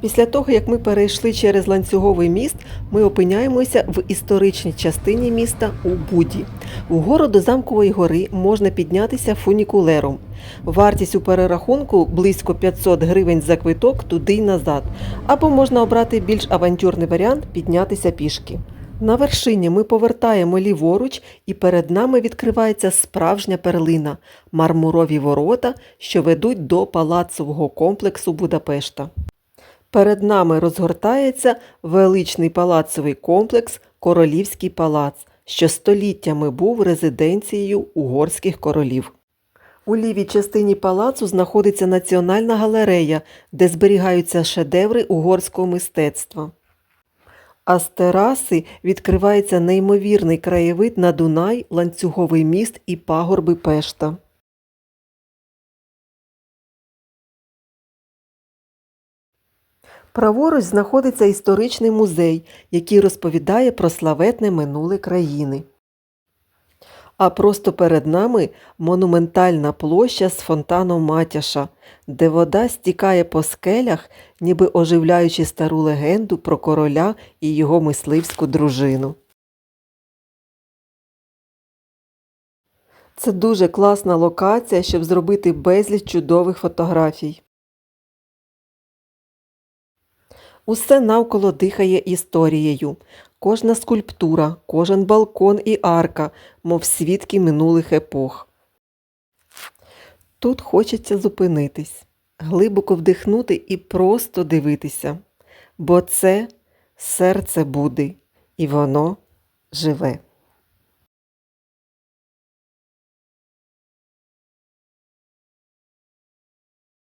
Після того, як ми перейшли через ланцюговий міст, ми опиняємося в історичній частині міста у Буді. Вгору до замкової гори можна піднятися фунікулером. Вартість у перерахунку близько 500 гривень за квиток туди й назад. Або можна обрати більш авантюрний варіант піднятися пішки. На вершині ми повертаємо ліворуч, і перед нами відкривається справжня перлина мармурові ворота, що ведуть до палацового комплексу Будапешта. Перед нами розгортається величний палацовий комплекс Королівський палац, що століттями був резиденцією угорських королів. У лівій частині палацу знаходиться Національна галерея, де зберігаються шедеври угорського мистецтва. А з тераси відкривається неймовірний краєвид на Дунай, ланцюговий міст і пагорби Пешта. Праворуч знаходиться історичний музей, який розповідає про славетне минуле країни. А просто перед нами монументальна площа з фонтаном Матяша, де вода стікає по скелях, ніби оживляючи стару легенду про короля і його мисливську дружину. Це дуже класна локація, щоб зробити безліч чудових фотографій. Усе навколо дихає історією. Кожна скульптура, кожен балкон і арка, мов свідки минулих епох. Тут хочеться зупинитись, глибоко вдихнути і просто дивитися, бо це серце буде, і воно живе.